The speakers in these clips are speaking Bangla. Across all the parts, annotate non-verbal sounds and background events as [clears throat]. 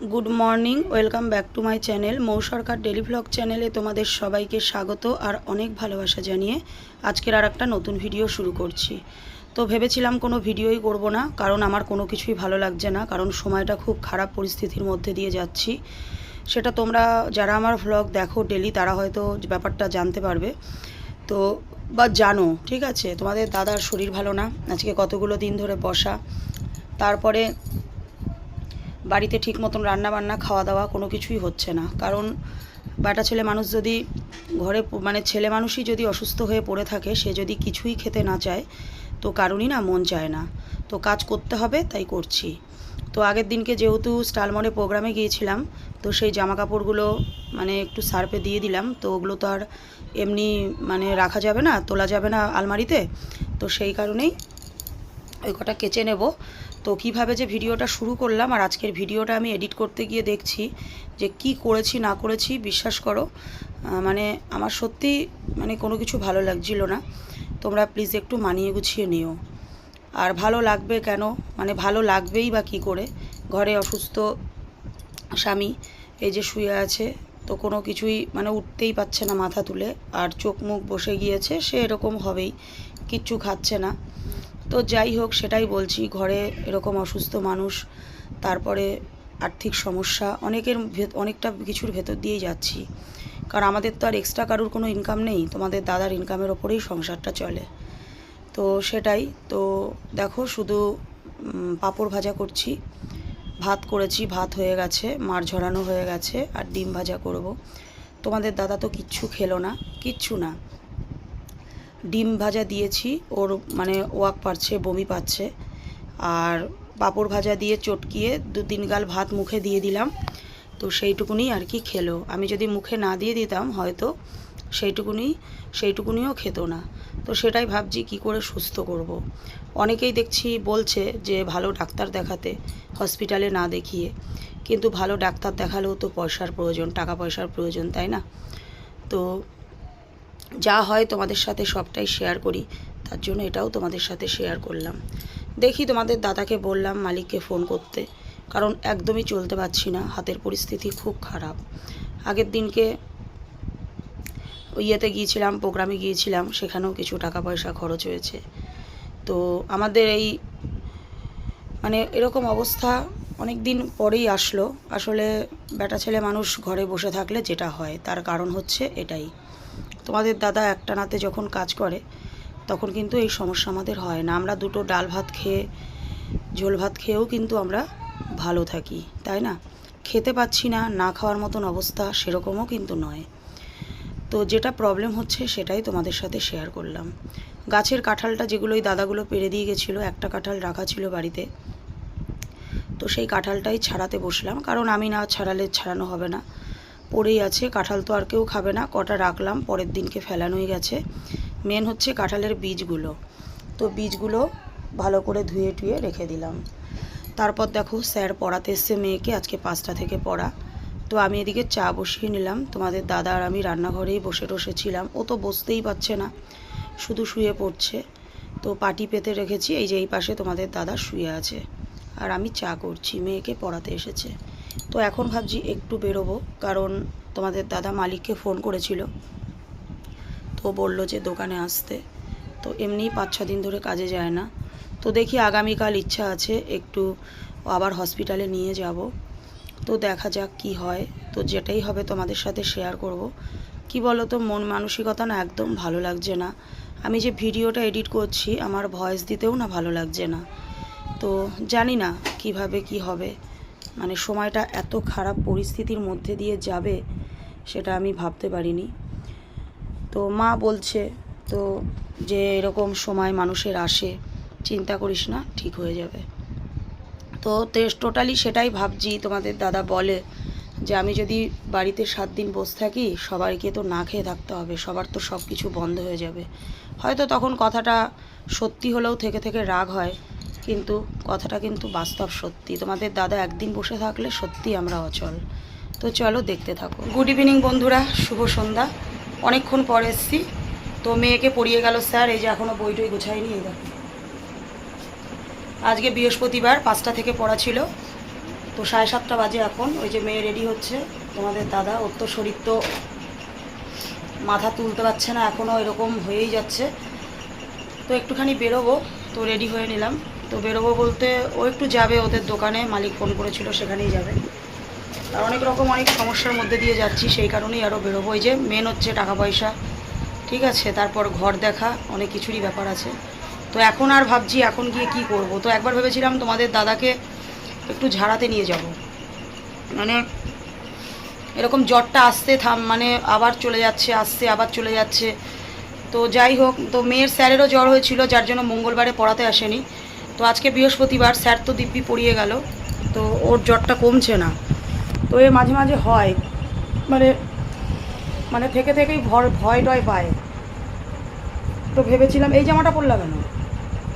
Good morning, welcome back to my channel Mou Sarkar daily vlog চ্যানেলে তোমাদের সবাইকে স্বাগত আর অনেক ভালোবাসা জানিয়ে আজকের আর একটা নতুন ভিডিও শুরু করছি। তো ভেবেছিলাম কোনো ভিডিওই করব না, কারণ আমার কোনো কিছুই ভালো লাগছে না, কারণ সময়টা খুব খারাপ পরিস্থিতির মধ্যে দিয়ে যাচ্ছি। সেটা তোমরা, যারা আমার ভ্লগ দেখো ডেলি তারা হয়তো ব্যাপারটা জানতে পারবে। তো, বা জানো, ঠিক আছে? তোমাদের দাদার শরীর ভালো না, আজকে কতগুলো দিন ধরে বসা। তারপরে বাড়িতে ঠিক মতন রান্না বান্না খাওয়া দাওয়া কোনো কিছুই হচ্ছে না। কারণ বাটা ছেলে মানুষ যদি ঘরে মানে ছেলে মানুষই যদি অসুস্থ হয়ে পড়ে থাকে, সে যদি কিছুই খেতে না চায়, তো কারণই না মন চায় না। তো কাজ করতে হবে, তাই করছি। তো আগের দিনকে যেহেতু স্টালমনে প্রোগ্রামে গিয়েছিলাম, তো সেই জামা কাপড়গুলো মানে একটু সার্ফে দিয়ে দিলাম। তো ওগুলো তো আর এমনি মানে রাখা যাবে না, তোলা যাবে না আলমারিতে। তো সেই কারণেই ওই কটা কেচে নেব। তো কীভাবে যে ভিডিওটা শুরু করলাম আর আজকের ভিডিওটা আমি এডিট করতে গিয়ে দেখছি যে কি করেছি, না করেছি, বিশ্বাস করো মানে আমার সত্যি মানে কোনো কিছু ভালো লাগছিল না। তোমরা প্লিজ একটু মানিয়ে গুছিয়ে নিও। আর ভালো লাগবে কেন? মানে ভালো লাগবেই বা কি করে? ঘরে অসুস্থ স্বামী এই যে শুয়ে আছে, তো কোনো কিছুই মানে উঠতেই পারছে না মাথা তুলে। আর চোখ মুখ বসে গিয়েছে, সে এরকম হবেই, কিচ্ছু খাচ্ছে না। তো যাই হোক, সেটাই বলছি, ঘরে এরকম অসুস্থ মানুষ, তারপরে আর্থিক সমস্যা, অনেকের অনেকটা কিছুর ভেতর দিয়েই যাচ্ছি। কারণ আমাদের তো আর এক্সট্রা কারুর কোনো ইনকাম নেই, তোমাদের দাদার ইনকামের ওপরেই সংসারটা চলে। তো সেটাই, তো দেখো, শুধু পাঁপড় ভাজা করছি, ভাত করেছি, ভাত হয়ে গেছে, মার ঝরানো হয়ে গেছে, আর ডিম ভাজা করব। তোমাদের দাদা তো কিচ্ছু খেলো না, কিচ্ছু না। ডিম ভাজা দিয়েছি, ওর মানে ওয়াক পাচ্ছে বমি পাচ্ছে। আর পাঁপড় ভাজা দিয়ে চটকিয়ে দু তিন গাল ভাত মুখে দিয়ে দিলাম। তো সেইটুকুনি আর কি খেলো। আমি যদি মুখে না দিয়ে দিতাম হয়তো সেইটুকুনি, সেইটুকুনিও খেতো না। তো সেটাই ভাবছি কি করে সুস্থ করব। অনেকেই দেখছি বলছে যে ভালো ডাক্তার দেখাতে, হসপিটালে না দেখিয়ে। কিন্তু ভালো ডাক্তার দেখালেও তো পয়সার প্রয়োজন, টাকা পয়সার প্রয়োজন, তাই না? তো যা হয় তোমাদের সাথে সবটাই শেয়ার করি। তার জন্য এটাও তোমাদের সাথে শেয়ার করলাম। দেখি তোমাদের দাদাকে বললাম মালিককে ফোন করতে। কারণ একদমই চলতে পারছি না, হাতের পরিস্থিতি খুব খারাপ। আগের দিনকে ইয়েতে গিয়েছিলাম প্রোগ্রামে গিয়েছিলাম, সেখানেও কিছু টাকা পয়সা খরচ হয়েছে। তো আমাদের এই মানে এরকম অবস্থা অনেক দিন পরেই আসলো। আসলে বেটা ছেলে মানুষ ঘরে বসে থাকলে যেটা হয়, তার কারণ হচ্ছে এটাই। তোমাদের দাদা একটানাতে যখন কাজ করে, তখন কিন্তু এই সমস্যা আমাদের হয় না। আমরা দুটো ডাল ভাত খেয়ে, ঝোল ভাত খেয়েও কিন্তু আমরা ভালো থাকি, তাই না? খেতে পাচ্ছি না না খাওয়ার মতন অবস্থা সেরকমও কিন্তু নয়। তো যেটা প্রবলেম হচ্ছে সেটাই তোমাদের সাথে শেয়ার করলাম। গাছের কাঁঠালটা যেগুলোই দাদাগুলো পেরে দিয়ে গেছিল, একটা কাঁঠাল রাখা ছিল বাড়িতে। তো সেই কাঁঠালটাই ছাড়াতে বসলাম, কারণ আমি না ছাড়ালে ছাড়ানো হবে না। পড়েই আছে, কাঁঠাল তো আর কেউ খাবে না। কটা রাখলাম, পরের দিনকে ফেলানোই গেছে। মেন হচ্ছে কাঁঠালের বীজগুলো। তো বীজগুলো ভালো করে ধুয়ে টুয়ে রেখে দিলাম। তারপর দেখো স্যার পড়াতে এসছে মেয়েকে, আজকে পাঁচটা থেকে পড়া। তো আমি এদিকে চা বসিয়ে নিলাম। তোমাদের দাদা আর আমি রান্নাঘরেই বসে টসেছিলাম ও তো বসতেই পারছে না, শুধু শুয়ে পড়ছে। তো পাটি পেতে রেখেছি, এই যে এই পাশে তোমাদের দাদা শুয়ে আছে। আর আমি চা করছি, মেয়েকে পড়াতে এসেছে। তো এখন ভাবছি একটু বেরোবো, কারণ তোমাদের দাদা মালিককে ফোন করেছিল। তো বলল যে দোকানে আসতে। তো এমনিই পাঁচ ছ দিন ধরে কাজে যায় না। তো দেখি আগামীকাল ইচ্ছা আছে একটু আবার হসপিটালে নিয়ে যাব। তো দেখা যাক কি হয়। তো যেটাই হবে তোমাদের সাথে শেয়ার করব। কি বলো তো মন মানসিকতা না একদম ভালো লাগছে না। আমি যে ভিডিওটা এডিট করছি, আমার ভয়েস দিতেও না ভালো লাগছে না। তো জানি না কীভাবে কি হবে। মানে সময়টা এত খারাপ পরিস্থিতির মধ্যে দিয়ে যাবে, সেটা আমি ভাবতে পারিনি। তো মা বলছে, তো যে এরকম সময় মানুষের আসে, চিন্তা করিস না, ঠিক হয়ে যাবে। তো টোটালি সেটাই ভাবছি, তোমাদের দাদা বলে যে আমি যদি বাড়িতে সাত দিন বসে থাকি, সবাইকে তো না খেয়ে থাকতে হবে, সবার তো সব কিছু বন্ধ হয়ে যাবে। হয়তো তখন কথাটা সত্যি হলেও থেকে থেকে রাগ হয় কিন্তু কথাটা কিন্তু বাস্তব সত্যি। তোমাদের দাদা একদিন বসে থাকলে সত্যি আমরা অচল। তো চলো দেখতে থাকো। গুড ইভিনিং বন্ধুরা। শুভ সন্ধ্যা। অনেকক্ষণ পর এসছি। তো মেয়েকে পড়িয়ে গেল স্যার, এই যে এখনও বইটই গোছায়নি, এই দেখো। আজকে বৃহস্পতিবার, পাঁচটা থেকে পড়া ছিল। তো সাড়ে সাতটা বাজে এখন। ওই যে মেয়ে রেডি হচ্ছে। তোমাদের দাদা ওর তো শরীর তো মাথা তুলতে পারছে না এখনও এরকম হয়েই যাচ্ছে। তো একটুখানি বেরোবো। তো রেডি হয়ে নিলাম। তো বেরোবো বলতে ও একটু যাবে, ওদের দোকানে। মালিক ফোন করেছিল, সেখানেই যাবে। আর অনেক রকম অনেক সমস্যার মধ্যে দিয়ে যাচ্ছি, সেই কারণেই আরও বেরোবো। ওই যে মেন হচ্ছে টাকা পয়সা, ঠিক আছে? তারপর ঘর দেখা, অনেক কিছুরই ব্যাপার আছে। তো এখন আর ভাবছি, এখন গিয়ে কি করব? তো একবার ভেবেছিলাম তোমাদের দাদাকে একটু ঝাড়াতে নিয়ে যাব। মানে এরকম জ্বরটা আসতে থাম মানে আবার চলে যাচ্ছে আসতে আবার চলে যাচ্ছে। তো যাই হোক, তো মেয়ের স্যারেরও জ্বর হয়েছিল, যার জন্য মঙ্গলবারে পড়াতে আসেনি। তো আজকে বৃহস্পতিবার, স্যার তো দিব্যি পড়িয়ে গেল, তো ওর জ্বরটা কমছে না। তো এ মাঝে মাঝে হয় মানে মানে থেকে থেকেই ভয় ভয় টয় পায়। তো ভেবেছিলাম, এই জামাটা পরলা কেন?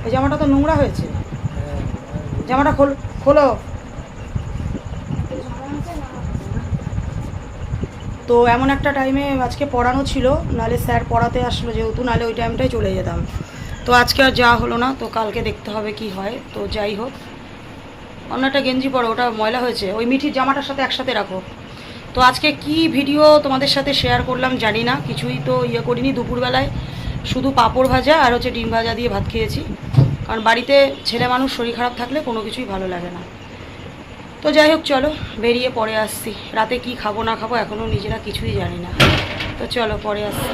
এই জামাটা তো নোংরা হয়েছে। জামাটা খোল, খোলো। তো এমন একটা টাইমে আজকে পড়ানো ছিল, নালে স্যার পড়াতে আসলো যেহেতু, নালে ওই টাইমটাই চলে যেতাম। তো আজকে আর যাওয়া হলো না, তো কালকে দেখতে হবে কি হয়। তো যাই হোক, অন্য একটা গেঞ্জি পরো, ওটা ময়লা হয়েছে। ওই মিঠির জামাটার সাথে একসাথে রাখো। তো আজকে কি ভিডিও তোমাদের সাথে শেয়ার করলাম জানি না, কিছুই তো ইয়ে করিনি। দুপুরবেলায় শুধু পাঁপড় ভাজা আর হচ্ছে ডিম ভাজা দিয়ে ভাত খেয়েছি। কারণ বাড়িতে ছেলে মানুষ শরীর খারাপ থাকলে কোনো কিছুই ভালো লাগে না। তো যাই হোক, চলো বেরিয়ে পরে আসছি। রাতে কি খাব না খাব এখনও নিজেরা কিছুই জানি না। তো চলো পরে আসছি।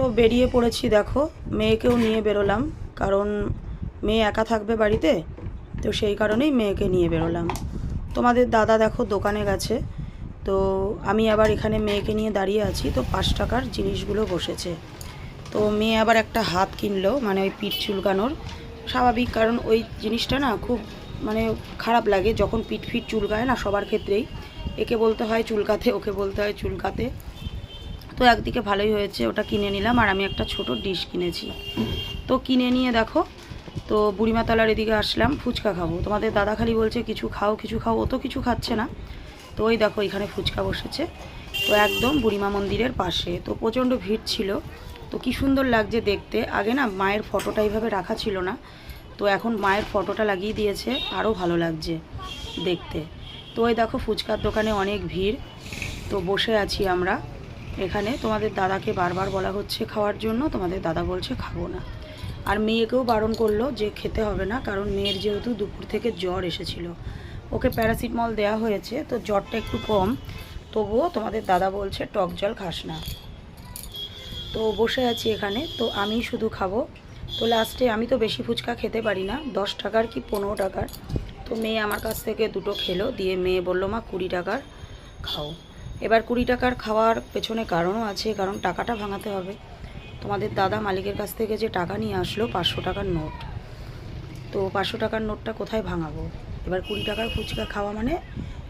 তো বেরিয়ে পড়েছি, দেখো। মেয়েকেও নিয়ে বেরোলাম, কারণ মেয়ে একা থাকবে বাড়িতে, তো সেই কারণেই মেয়েকে নিয়ে বেরোলাম। তোমাদের দাদা দেখো দোকানে গেছে, তো আমি আবার এখানে মেয়েকে নিয়ে দাঁড়িয়ে আছি, তো পাঁচ টাকার জিনিসগুলো বসেছে। তো মেয়ে আবার একটা হাত কিনলো মানে ওই পিঠ চুলকানোর। স্বাভাবিক, কারণ ওই জিনিসটা না খুব মানে খারাপ লাগে, যখন পিঠ ফিট চুলকায় না সবার ক্ষেত্রেই। একে বলতে হয় চুলকাতে, ওকে বলতে হয় চুলকাতে। তো একদিকে ভালোই হয়েছে, ওটা কিনে নিলাম, আর আমি একটা ছোট ডিশ কিনেছি। তো কিনে নিয়ে দেখো, তো বুড়িমাতলার এদিকে আসলাম, ফুচকা খাব। তোমাদের দাদা খালি বলছে, কিছু খাও কিছু খাও। ও তো কিছু খাচ্ছে না। তো ওই দেখো, এখানে ফুচকা বসেছে। তো একদম বুড়িমা মন্দিরের পাশে। তো প্রচণ্ড ভিড় ছিল। তো কি সুন্দর লাগছে দেখতে। আগে না মায়ের ফটোটা এইভাবে রাখা ছিল না। তো এখন মায়ের ফটোটা লাগিয়ে দিয়েছে, আরও ভালো লাগছে দেখতে। তো ওই দেখো, ফুচকার দোকানে অনেক ভিড়। তো বসে আছি আমরা। এখানে তোমাদের দাদাকে বারবার বলা হচ্ছে খাওয়ার জন্য, তোমাদের দাদা বলছে খাব না। আর মেয়েকেও বারণ করল যে খেতে হবে না, কারণ মেয়ের যেহেতু দুপুর থেকে জ্বর এসেছিল। ওকে প্যারাসিটামল দেওয়া হয়েছে, তো জ্বরটা একটু কম। তবুও তোমাদের দাদা বলছে, টক জল খাস না। তো বসে আছি এখানে, তো আমি শুধু খাব। তো লাস্টে আমি তো বেশি ফুচকা খেতে পারি না, দশ টাকার কি পনেরো টাকার? তো মেয়ে আমার কাছ থেকে দুটো খেলো, দিয়ে মেয়ে বলল, মা, কুড়ি টাকার খাও। এবার কুড়ি টাকার খাওয়ার পেছনে কারণও আছে, কারণ টাকাটা ভাঙাতে হবে। তোমাদের দাদা মালিকের কাছ থেকে যে টাকা নিয়ে আসলো, পাঁচশো টাকার নোট। তো পাঁচশো টাকার নোটটা কোথায় ভাঙাবো? এবার কুড়ি টাকার ফুচকা খাওয়া মানে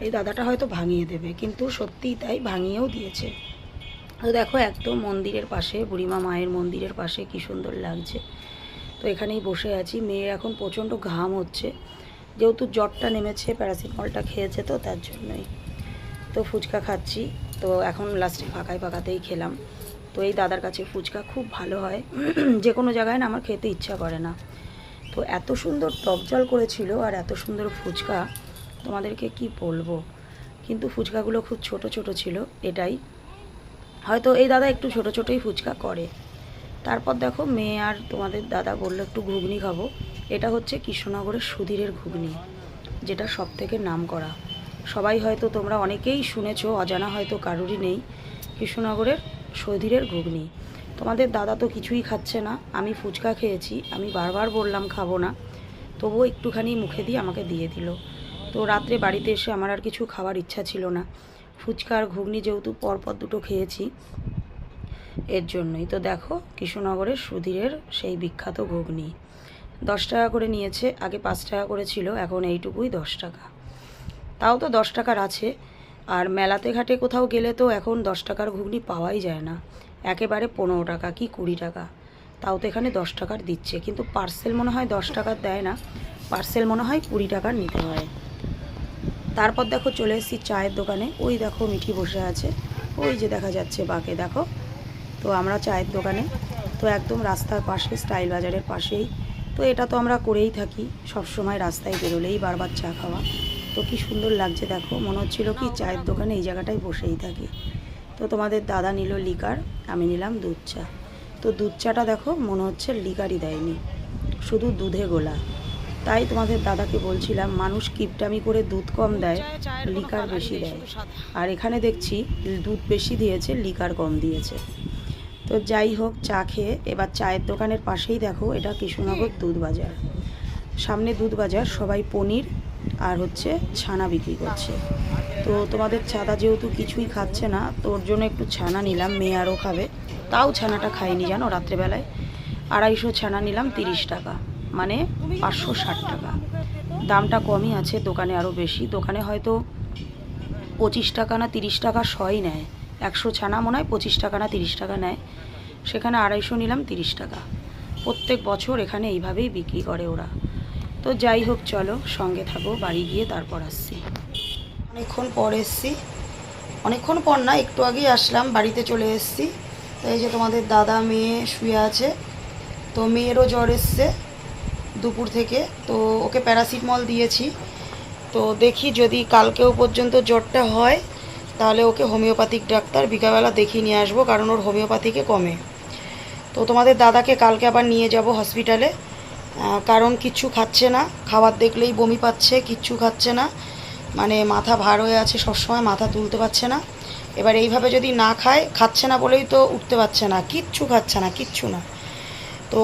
এই দাদাটা হয়তো ভাঙিয়ে দেবে, কিন্তু সত্যিই তাই ভাঙিয়েও দিয়েছে। তো দেখো, একদম মন্দিরের পাশে, বুড়িমা মায়ের মন্দিরের পাশে কি সুন্দর লাগছে। তো এখানেই বসে আছি। মেয়ের এখন প্রচণ্ড ঘাম হচ্ছে। যেহেতু জ্বরটা নেমেছে, প্যারাসিটামলটা খেয়েছে তো, তার জন্যই। তো ফুচকা খাচ্ছি। তো এখন লাস্টে ফাঁকায় ফাঁকাতেই খেলাম। তো এই দাদার কাছে ফুচকা খুব ভালো হয়। [clears throat] যে কোনো জায়গায় না আমার খেতে ইচ্ছা করে না। তো এত সুন্দর টক জল করেছিল আর এত সুন্দর ফুচকা, তোমাদেরকে কি বলব? কিন্তু ফুচকাগুলো খুব ছোট ছোট ছিল, এটাই। হয়তো এই দাদা একটু ছোট ছোটোই ফুচকা করে। তারপর দেখো মেয়ে আর তোমাদের দাদা বলল, একটু ঘুগনি খাব। এটা হচ্ছে কৃষ্ণনগরের সুধীরের ঘুগনি, যেটা সব থেকে নাম করা সবাই হয়তো তোমরা অনেকেই শুনেছো, অজানা হয়তো কারোরই নেই, কৃষ্ণনগরের সুধীরের ঘুগনি। তোমাদের দাদা তো কিছুই খাচ্ছে না, আমি ফুচকা খেয়েছি, আমি বারবার বললাম খাব না, তবুও একটুখানি মুখে দিয়ে আমাকে দিয়ে দিল। তো রাত্রে বাড়িতে এসে আমার আর কিছু খাওয়ার ইচ্ছা ছিল না। ফুচকা আর ঘুগনি যেহেতু পরপর দুটো খেয়েছি, এর জন্যই। তো দেখো, কৃষ্ণনগরের সুধীরের সেই বিখ্যাত ঘুগনি। দশ টাকা করে নিয়েছে, আগে পাঁচ টাকা করে ছিল, এখন এইটুকুই দশ টাকা। তাও তো দশ টাকার আছে। আর মেলাতে ঘাটে কোথাও গেলে তো এখন দশ টাকার ঘুগনি পাওয়াই যায় না। একেবারে পনেরো টাকা কি কুড়ি টাকা। তাও তো এখানে দশ টাকার দিচ্ছে। কিন্তু পার্সেল মনে হয় দশ টাকার দেয় না। পার্সেল মনে হয় কুড়ি টাকার নিতে হয়। তারপর দেখো চলে এসেছি চায়ের দোকানে। ওই দেখো মিঠি বসে আছে। ওই যে দেখা যাচ্ছে বাকে, দেখো। তো আমরা চায়ের দোকানে। তো একদম রাস্তার পাশে, স্টাইল বাজারের পাশেই। তো এটা তো আমরা করেই থাকি। সব সময় রাস্তায় বেরোলেই বারবার চা খাওয়া। তো কি সুন্দর লাগছে, দেখো। মনে হচ্ছিল কি চায়ের দোকানে এই জায়গাটায় বসেই থাকি। তো তোমাদের দাদা নিল লিকার, আমি নিলাম দুধ চা। তো দুধ চাটা দেখো, মনে হচ্ছে লিকারই দেয়নি, শুধু দুধে গোলা। তাই তোমাদের দাদাকে বলছিলাম, মানুষ কিপটামি করে দুধ কম দেয়, লিকার বেশি দেয়। আর এখানে দেখছি, দুধ বেশি দিয়েছে, লিকার কম দিয়েছে। তো যাই হোক, চা খেয়ে, এবার চায়ের দোকানের পাশেই দেখো, এটা কৃষ্ণনগর দুধ বাজার। সামনে দুধ বাজার, সবাই পনির আর হচ্ছে ছানা বিক্রি করছে। তো তোমাদের ছাদা যেহেতু কিছুই খাচ্ছে না তোর জন্য একটু ছানা নিলাম, মেয়ে আরও খাবে। তাও ছানাটা খাইনি জানো রাত্রেবেলায়। আড়াইশো ছানা নিলাম, তিরিশ টাকা। মানে পাঁচশো ষাট টাকা। দামটা কমই আছে, দোকানে আরও বেশি। দোকানে হয়তো পঁচিশ টাকা না তিরিশ টাকা শই নেয়। একশো ছানা মনে হয় পঁচিশ টাকা না তিরিশ টাকা নেয়। সেখানে আড়াইশো নিলাম, তিরিশ টাকা। প্রত্যেক বছর এখানে এইভাবেই বিক্রি করে ওরা। তো যাই হোক, চলো সঙ্গে থাকো, বাড়ি গিয়ে তারপর আসছি। অনেকক্ষণ পর এসছি। অনেকক্ষণ পর না, একটু আগেই আসলাম, বাড়িতে চলে এসছি। তো এই যে তোমাদের দাদা মেয়ে শুয়ে আছে, তো মেয়েরও জ্বর এসছে দুপুর থেকে। তো ওকে প্যারাসিটামল দিয়েছি। তো দেখি যদি কালকেও পর্যন্ত জ্বরটা হয়, তাহলে ওকে হোমিওপ্যাথিক ডাক্তার বিকালবেলা দেখিয়ে নিয়ে আসব, কারণ ওর হোমিওপ্যাথিকে কমে। তো তোমাদের দাদাকে কালকে আবার নিয়ে যাব হসপিটালে। কারণ কিচ্ছু খাচ্ছে না। খাবার দেখলেই বমি পাচ্ছে, কিচ্ছু খাচ্ছে না। মানে মাথা ভার হয়ে আছে সবসময়, মাথা তুলতে পারছে না। এবার এইভাবে যদি না খায়, খাচ্ছে না বলেই তো উঠতে পারছে না। কিচ্ছু খাচ্ছে না, কিচ্ছু না। তো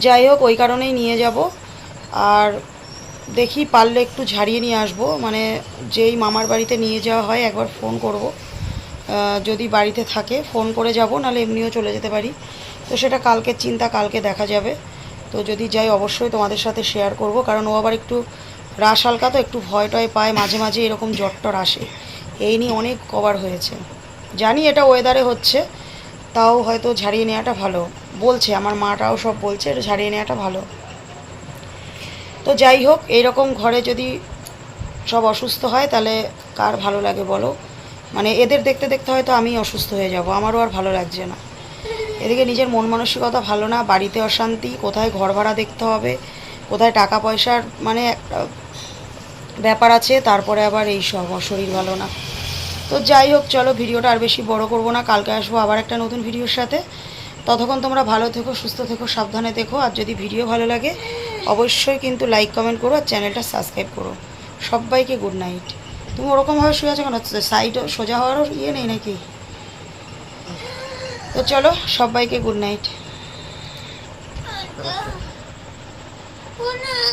যাই হোক, ওই কারণেই নিয়ে যাব। আর দেখি পারলে একটু ঝাড়িয়ে নিয়ে আসব। মানে যেই মামার বাড়িতে নিয়ে যাওয়া হয়, একবার ফোন করব। যদি বাড়িতে থাকে, ফোন করে যাব, নাহলে এমনিও চলে যেতে পারি। তো সেটা কালকের চিন্তা কালকে দেখা যাবে। তো যদি যাই, অবশ্যই তোমাদের সাথে শেয়ার করব। কারণ ও আবার একটু রাস হালকা, তো একটু ভয় টয় পায়, মাঝে মাঝে এরকম জ্বর টর আসে। এই নিয়ে অনেক কভার হয়েছে। জানি এটা ওয়েদারে হচ্ছে, তাও হয়তো ঝাড়িয়ে নেওয়াটা ভালো। বলছে, আমার মাটাও সব বলছে, এটা ঝাড়িয়ে নেওয়াটা ভালো। তো যাই হোক, এইরকম ঘরে যদি সব অসুস্থ হয়, তাহলে কার ভালো লাগে বলো? মানে এদের দেখতে দেখতে হয়তো আমি অসুস্থ হয়ে যাব, আমারও আর ভালো লাগছে না। এদিকে নিজের মন মানসিকতা ভালো না, বাড়িতে অশান্তি, কোথায় ঘর ভাড়া দেখতে হবে, কোথায় টাকা পয়সার মানে একটা ব্যাপার আছে, তারপরে আবার এই সব শরীর ভালো না। তো যাই হোক, চলো ভিডিওটা আর বেশি বড় করব না, কালকে আসব আবার একটা নতুন ভিডিওর সাথে। ততক্ষণ তোমরা ভালো থেকো, সুস্থ থেকো, সাবধানে দেখো, আর যদি ভিডিও ভালো লাগে, অবশ্যই কিন্তু লাইক কমেন্ট করো আর চ্যানেলটা সাবস্ক্রাইব করো। সবাইকে গুড নাইট তুমি ওরকমভাবে শুয়ে আছো কেন? সাইড সোজা হওয়ারও ইয়ে নেই নাকি? তো চলো সবাইকে গুড নাইট